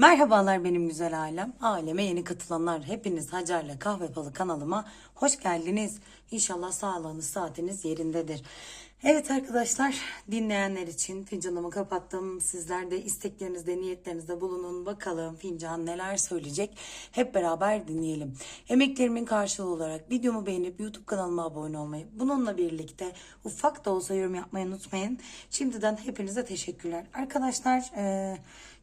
Merhabalar benim güzel ailem. Aleme yeni katılanlar hepiniz Hacer'le Kahve Falı kanalıma hoş geldiniz. İnşallah sağlığınız saatiniz yerindedir. Evet arkadaşlar dinleyenler için fincanımı kapattım. Sizler de isteklerinizde niyetlerinizde bulunun. Bakalım fincan neler söyleyecek. Hep beraber dinleyelim. Emeklerimin karşılığı olarak videomu beğenip YouTube kanalıma abone olmayı, bununla birlikte ufak da olsa yorum yapmayı unutmayın. Şimdiden hepinize teşekkürler. Arkadaşlar eee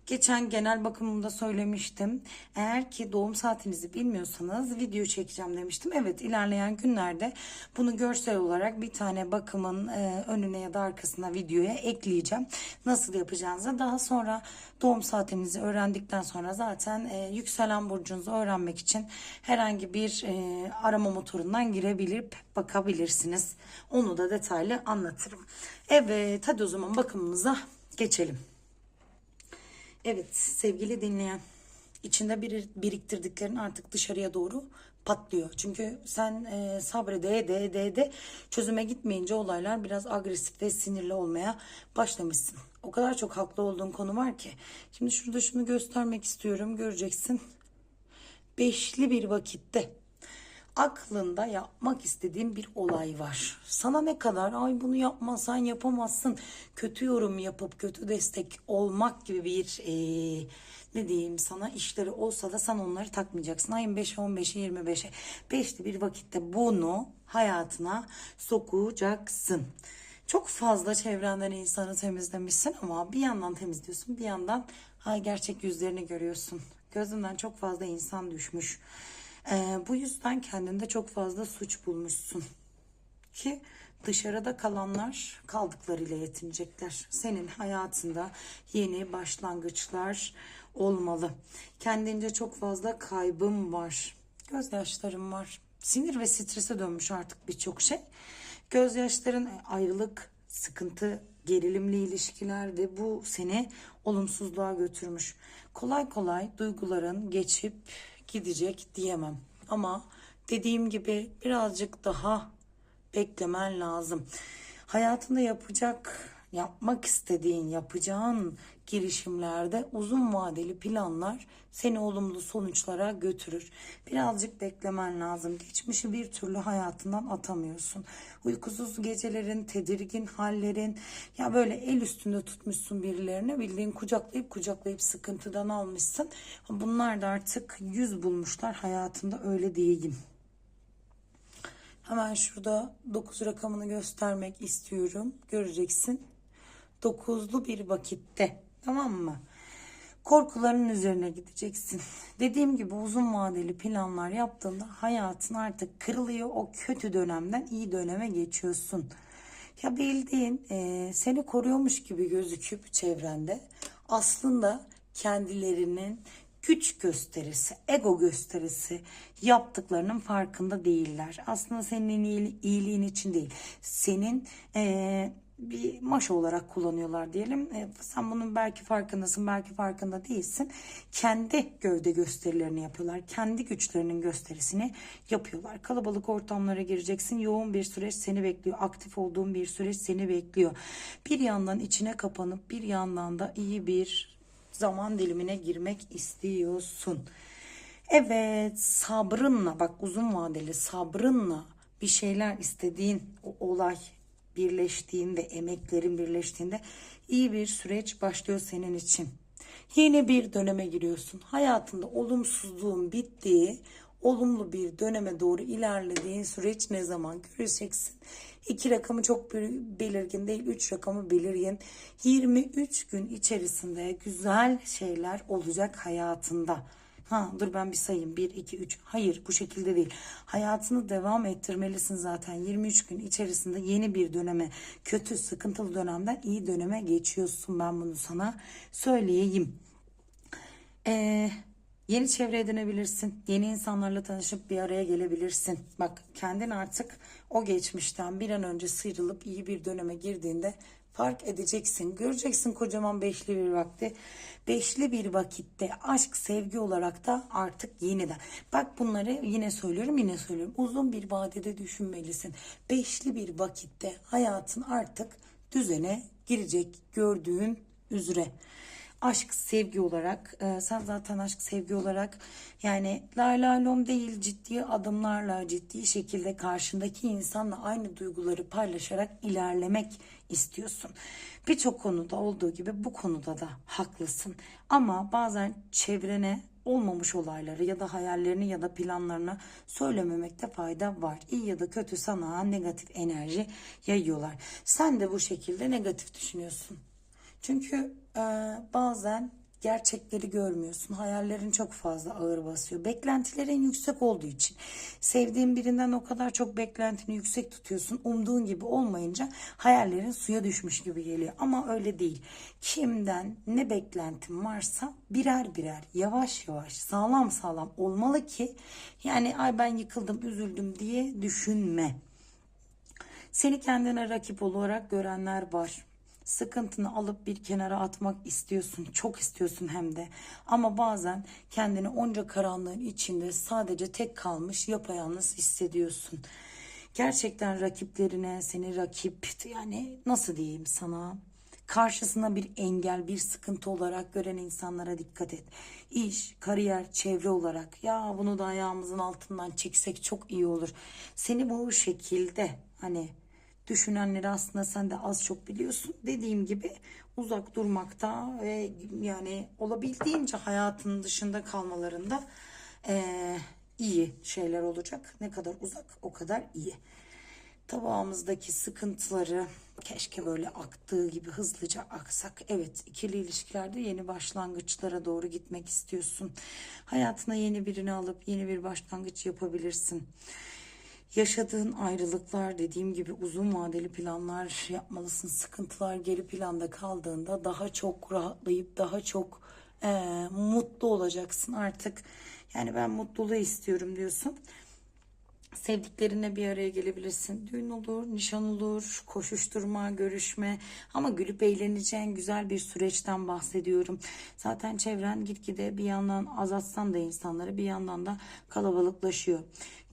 Geçen genel bakımımda söylemiştim. Eğer ki doğum saatinizi bilmiyorsanız video çekeceğim demiştim. Evet ilerleyen günlerde bunu görsel olarak bir tane bakımın e, önüne ya da arkasına videoya ekleyeceğim. Nasıl yapacağınızı daha sonra doğum saatinizi öğrendikten sonra zaten e, yükselen burcunuzu öğrenmek için herhangi bir e, arama motorundan girebilip bakabilirsiniz. Onu da detaylı anlatırım. Evet hadi o zaman bakımımıza geçelim. Evet sevgili dinleyen içinde bir, biriktirdiklerin artık dışarıya doğru patlıyor. Çünkü sen e, sabrede de de de çözüme gitmeyince olaylar biraz agresif ve sinirli olmaya başlamışsın. O kadar çok haklı olduğun konu var ki. Şimdi şurada şunu göstermek istiyorum göreceksin. Beşli bir vakitte aklında yapmak istediğin bir olay var. Sana ne kadar ay bunu yapmasan yapamazsın. Kötü yorum yapıp kötü destek olmak gibi bir eee, ne diyeyim sana işleri olsa da sen onları takmayacaksın. Ayın 5'e 15'e 25'e 5'li bir vakitte bunu hayatına sokacaksın. Çok fazla çevrenden insanı temizlemişsin ama bir yandan temizliyorsun bir yandan ay gerçek yüzlerini görüyorsun. Gözünden çok fazla insan düşmüş. Ee, bu yüzden kendinde çok fazla suç bulmuşsun. Ki dışarıda kalanlar kaldıklarıyla yetinecekler. Senin hayatında yeni başlangıçlar olmalı. Kendince çok fazla kaybım var. Gözyaşlarım var. Sinir ve strese dönmüş artık birçok şey. Gözyaşların ayrılık, sıkıntı, gerilimli ilişkiler ve bu seni olumsuzluğa götürmüş. Kolay kolay duyguların geçip gidecek diyemem. Ama dediğim gibi birazcık daha beklemen lazım. Hayatında yapacak, yapmak istediğin, yapacağın girişimlerde uzun vadeli planlar seni olumlu sonuçlara götürür. Birazcık beklemen lazım. Geçmişi bir türlü hayatından atamıyorsun. Uykusuz gecelerin, tedirgin hallerin, ya böyle el üstünde tutmuşsun birilerine bildiğin kucaklayıp kucaklayıp sıkıntıdan almışsın. Bunlar da artık yüz bulmuşlar hayatında öyle diyeyim. Hemen şurada 9 rakamını göstermek istiyorum. Göreceksin. 9'lu bir vakitte. Tamam mı? Korkuların üzerine gideceksin. Dediğim gibi uzun vadeli planlar yaptığında hayatın artık kırılıyor. O kötü dönemden iyi döneme geçiyorsun. Ya bildiğin e, seni koruyormuş gibi gözüküp çevrende aslında kendilerinin güç gösterisi, ego gösterisi yaptıklarının farkında değiller. Aslında senin iyili- iyiliğin için değil. Senin eee, bir maş olarak kullanıyorlar diyelim. E, sen bunun belki farkındasın, belki farkında değilsin. Kendi gövde gösterilerini yapıyorlar. Kendi güçlerinin gösterisini yapıyorlar. Kalabalık ortamlara gireceksin. Yoğun bir süreç seni bekliyor. Aktif olduğun bir süreç seni bekliyor. Bir yandan içine kapanıp bir yandan da iyi bir zaman dilimine girmek istiyorsun. Evet sabrınla bak uzun vadeli sabrınla bir şeyler istediğin o olay birleştiğinde emeklerin birleştiğinde iyi bir süreç başlıyor senin için. Yeni bir döneme giriyorsun. Hayatında olumsuzluğun bittiği, olumlu bir döneme doğru ilerlediğin süreç ne zaman göreceksin? İki rakamı çok belirgin değil, üç rakamı belirgin. 23 gün içerisinde güzel şeyler olacak hayatında. Ha dur ben bir sayayım. 1, 2, 3. Hayır bu şekilde değil. Hayatını devam ettirmelisin zaten. 23 gün içerisinde yeni bir döneme, kötü, sıkıntılı dönemden iyi döneme geçiyorsun. Ben bunu sana söyleyeyim. Ee, yeni çevre edinebilirsin. Yeni insanlarla tanışıp bir araya gelebilirsin. Bak kendin artık o geçmişten bir an önce sıyrılıp iyi bir döneme girdiğinde fark edeceksin. Göreceksin kocaman beşli bir vakti. Beşli bir vakitte aşk sevgi olarak da artık yeniden. Bak bunları yine söylüyorum yine söylüyorum. Uzun bir vadede düşünmelisin. Beşli bir vakitte hayatın artık düzene girecek gördüğün üzere. Aşk sevgi olarak e, sen zaten aşk sevgi olarak yani lay lay lom değil ciddi adımlarla ciddi şekilde karşındaki insanla aynı duyguları paylaşarak ilerlemek istiyorsun. Birçok konuda olduğu gibi bu konuda da haklısın. Ama bazen çevrene olmamış olayları ya da hayallerini ya da planlarını söylememekte fayda var. İyi ya da kötü sana negatif enerji yayıyorlar. Sen de bu şekilde negatif düşünüyorsun. Çünkü e, bazen gerçekleri görmüyorsun. Hayallerin çok fazla ağır basıyor. Beklentilerin yüksek olduğu için. Sevdiğin birinden o kadar çok beklentini yüksek tutuyorsun. Umduğun gibi olmayınca hayallerin suya düşmüş gibi geliyor. Ama öyle değil. Kimden ne beklentin varsa birer birer yavaş yavaş sağlam sağlam olmalı ki yani ay ben yıkıldım üzüldüm diye düşünme. Seni kendine rakip olarak görenler var. Sıkıntını alıp bir kenara atmak istiyorsun. Çok istiyorsun hem de. Ama bazen kendini onca karanlığın içinde sadece tek kalmış yapayalnız hissediyorsun. Gerçekten rakiplerine seni rakip yani nasıl diyeyim sana karşısına bir engel, bir sıkıntı olarak gören insanlara dikkat et. İş, kariyer, çevre olarak ya bunu da ayağımızın altından çeksek çok iyi olur. Seni bu şekilde hani düşünenleri aslında sen de az çok biliyorsun. Dediğim gibi uzak durmakta ve yani olabildiğince hayatının dışında kalmalarında eee, iyi şeyler olacak. Ne kadar uzak o kadar iyi. Tabağımızdaki sıkıntıları keşke böyle aktığı gibi hızlıca aksak. Evet ikili ilişkilerde yeni başlangıçlara doğru gitmek istiyorsun. Hayatına yeni birini alıp yeni bir başlangıç yapabilirsin. Yaşadığın ayrılıklar dediğim gibi uzun vadeli planlar yapmalısın. Sıkıntılar geri planda kaldığında daha çok rahatlayıp daha çok eee, mutlu olacaksın artık. Yani ben mutluluğu istiyorum diyorsun. Sevdiklerine bir araya gelebilirsin. Düğün olur, nişan olur, koşuşturma, görüşme ama gülüp eğleneceğin güzel bir süreçten bahsediyorum. Zaten çevren gitgide bir yandan azaltsan da insanları bir yandan da kalabalıklaşıyor.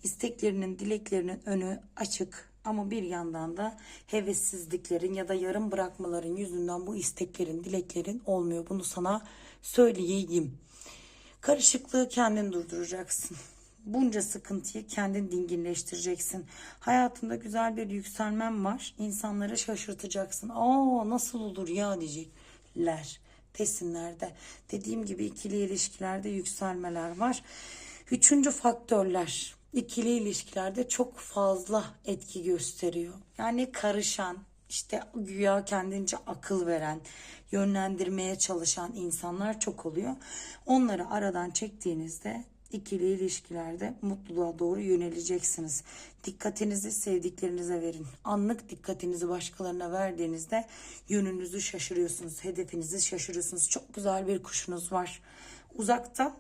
İsteklerinin, dileklerinin önü açık ama bir yandan da hevessizliklerin ya da yarım bırakmaların yüzünden bu isteklerin, dileklerin olmuyor. Bunu sana söyleyeyim. Karışıklığı kendin durduracaksın. Bunca sıkıntıyı kendin dinginleştireceksin. Hayatında güzel bir yükselmen var. İnsanları şaşırtacaksın. Aa nasıl olur ya diyecekler. Desinlerde. Dediğim gibi ikili ilişkilerde yükselmeler var. Üçüncü faktörler ikili ilişkilerde çok fazla etki gösteriyor. Yani karışan, işte güya kendince akıl veren, yönlendirmeye çalışan insanlar çok oluyor. Onları aradan çektiğinizde ikili ilişkilerde mutluluğa doğru yöneleceksiniz. Dikkatinizi sevdiklerinize verin. Anlık dikkatinizi başkalarına verdiğinizde yönünüzü şaşırıyorsunuz, hedefinizi şaşırıyorsunuz. Çok güzel bir kuşunuz var. Uzakta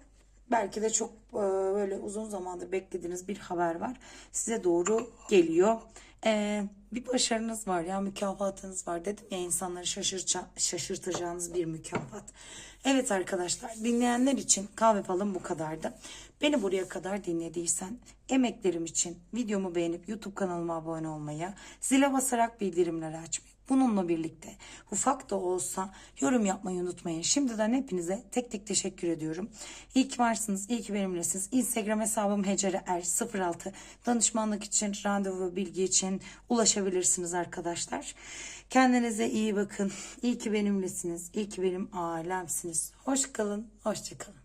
belki de çok e, böyle uzun zamandır beklediğiniz bir haber var. Size doğru geliyor. E, bir başarınız var ya mükafatınız var dedim ya insanları şaşırtacağınız bir mükafat. Evet arkadaşlar dinleyenler için kahve falan bu kadardı. Beni buraya kadar dinlediysen emeklerim için videomu beğenip YouTube kanalıma abone olmayı, zile basarak bildirimleri açmayı Bununla birlikte ufak da olsa yorum yapmayı unutmayın. Şimdiden hepinize tek tek teşekkür ediyorum. İyi ki varsınız, iyi ki benimlesiniz. Instagram hesabım Hecere Er 06. Danışmanlık için, randevu bilgi için ulaşabilirsiniz arkadaşlar. Kendinize iyi bakın. İyi ki benimlesiniz. İyi ki benim alemsiniz. Hoş kalın, hoşça kalın.